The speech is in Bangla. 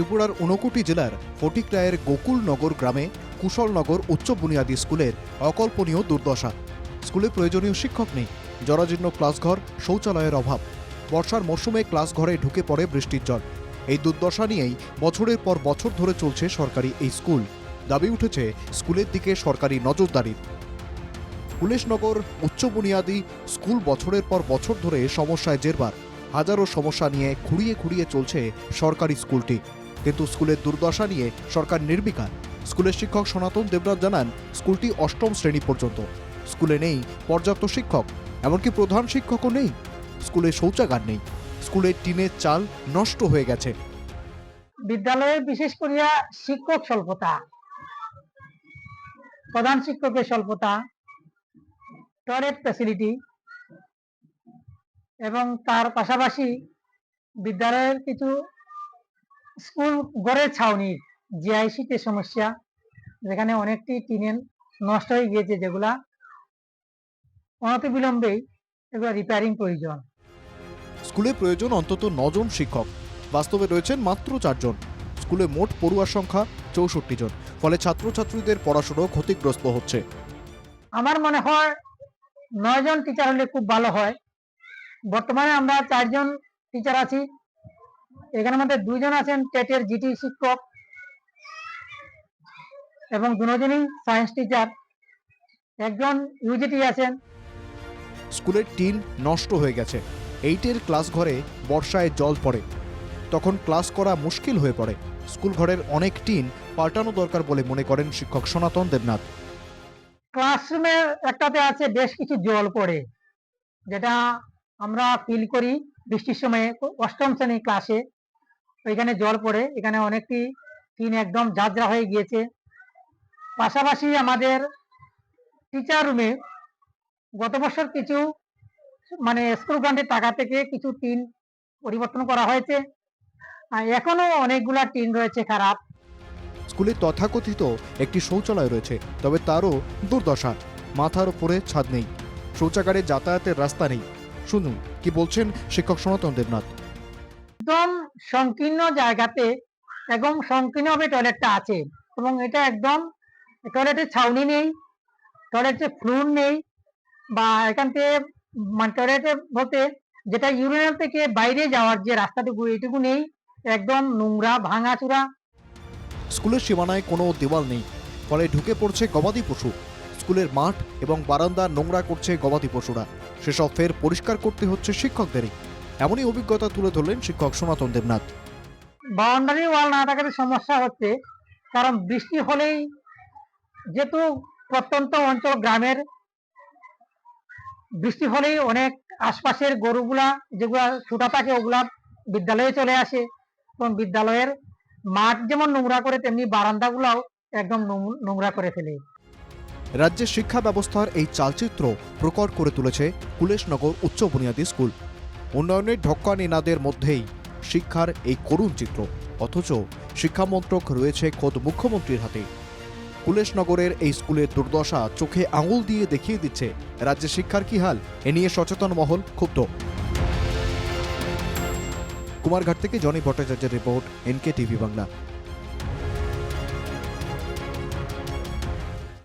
ত্রিপুরার ঊনকোটি জেলার ফটিকরায়ের গোকুলনগর গ্রামে কুশলনগর উচ্চ বুনিয়াদী স্কুলের অকল্পনীয় দুর্দশা। স্কুলে প্রয়োজনীয় শিক্ষক নেই, জরাজীর্ণ ক্লাসঘর, শৌচালয়ের অভাব। বর্ষার মরশুমে ক্লাসঘরে ঢুকে পড়ে বৃষ্টির জল এই দুর্দশা নিয়েই বছরের পর বছর ধরে চলছে সরকারি এই স্কুল। দাবি উঠেছে, স্কুলের দিকে সরকারি নজরদারির। কুলেশনগর উচ্চ বুনিয়াদী স্কুল বছরের পর বছর ধরে সমস্যায় জেরবার। হাজারো সমস্যা নিয়ে খুঁড়িয়ে খুঁড়িয়ে চলছে সরকারি স্কুলটি। কিন্তু স্কুলের দুর্দশা নিয়ে সরকার নির্বিকার। স্কুলের শিক্ষক সনাতন দেবরাজ জানান, স্কুলটি অষ্টম শ্রেণি পর্যন্ত। স্কুলে নেই পর্যাপ্ত শিক্ষক, এমনকি প্রধান শিক্ষকও নেই। স্কুলে শৌচাগার নেই। স্কুলের টিনের চাল নষ্ট হয়ে গেছে। বিদ্যালয়ে বিশেষ করিয়া শিক্ষক স্বল্পতা। প্রধান শিক্ষকের স্বল্পতা। টয়লেট ফ্যাসিলিটি এবং তার পাশাপাশি বিদ্যালয়ের কিছু স্কুল গড়ের ছাউনির জিআইসিতে সমস্যা যেখানে অনেকটি টিনের নষ্ট হয়ে গিয়েছে যেগুলা অনতিবিলম্বেই এগুলো রিপেয়ারিং প্রয়োজন। স্কুলে প্রয়োজন অন্তত নজন শিক্ষক। বাস্তবে রয়েছেন মাত্র চারজন। স্কুলে মোট পড়ুয়ার সংখ্যা চৌষট্টি জন ফলে ছাত্রছাত্রীদের পড়াশুনো ক্ষতিগ্রস্ত হচ্ছে। আমার মনে হয় নয়জন টিচার হলে খুব ভালো হয়। বর্তমানে আমরা চারজন টিচার আছি। এখানের মধ্যে দুইজন আছেন টেটের জিটি শিক্ষক এবং দুজনই সায়েন্স টিচার একজন ইউজিটি আছেন। স্কুলের টিন নষ্ট হয়ে গেছে। এইটের ক্লাস ঘরে বর্ষায় জল পড়ে। তখন ক্লাস করা মুশকিল হয়ে পড়ে। স্কুল ঘরের অনেক টিন পাল্টানো দরকার বলে মনে করেন শিক্ষক সনাতন দেবনাথ। ক্লাসরুমে একটাতে আছে বেশ কিছু জল পড়ে যেটা আমরা ফিল করি বৃষ্টির সময়ে। অষ্টম শ্রেণি ক্লাসে ওইখানে জল পড়ে। এখানে অনেকটি টিন একদম ঝাঁঝরা হয়ে গিয়েছে। পাশাপাশি আমাদের টিচার রুমে গত বছর কিছু মানে স্কুল গ্রান্টের টাকা থেকে কিছু টিন পরিবর্তন করা হয়েছে। আর এখনও অনেকগুলা টিন রয়েছে খারাপ। স্কুলে তথাকথিত একটি শৌচালয় রয়েছে তবে তারও দুর্দশা। মাথার উপরে ছাদ নেই। শৌচাগারে যাতায়াতের রাস্তা নেই। শুনুন কি বলছেন শিক্ষক সনাতন দেবনাথ। একদম সংকীর্ণ জায়গাতে একদম সংকীর্ণভাবে টয়লেটটা আছে। এবং এটা একদম টয়লেটের ছাউনি নেই টয়লেটে ফ্লোর নেই, বা এখান থেকে মানে টয়লেটে বলতে যেটা ইউরিনাল থেকে বাইরে যাওয়ার যে রাস্তাটুকু, এইটুকু নেই, একদম নোংরা, ভাঙাচুরা। স্কুলের সীমানায় কোনো দেওয়াল নেই, ফলে ঢুকে পড়ছে গবাদি পশু। স্কুলের মাঠ এবং বারান্দা নোংরা করছে গবাদি পশুরা। সেসব ফের পরিষ্কার করতে হচ্ছে শিক্ষকদেরই। এমনই অভিজ্ঞতা তুলে ধরলেন শিক্ষক সনাতন দেবনাথ। বাউন্ডারি ওয়াল না থাকাতে সমস্যা হচ্ছে কারণ বৃষ্টি হলেই যেহেতু প্রত্যন্ত অঞ্চল গ্রামের বৃষ্টি হলেই অনেক আশপাশের গরুগুলা যেগুলা ছুটা থাকে ওগুলা বিদ্যালয়ে চলে আসে। এবং বিদ্যালয়ের মাঠ যেমন নোংরা করে তেমনি বারান্দাগুলাও একদম নোংরা করে ফেলে। রাজ্যের শিক্ষা ব্যবস্থার এই চালচিত্র প্রকট করে তুলেছে কুলেশনগর উচ্চ বুনিয়াদী স্কুল। উন্নয়নের ঢক্কা নিনাদের মধ্যেই শিক্ষার এই করুণ চিত্র। অথচ শিক্ষামন্ত্রক রয়েছে খোদ মুখ্যমন্ত্রীর হাতে। কুলেশনগরের এই স্কুলের দুর্দশা চোখে আঙুল দিয়ে দেখিয়ে দিচ্ছে রাজ্যে শিক্ষার কি হাল, এ নিয়ে সচেতন মহল ক্ষুব্ধ। কুমারঘাট থেকে জনি ভট্টাচার্যের রিপোর্ট এনকে টিভি বাংলা।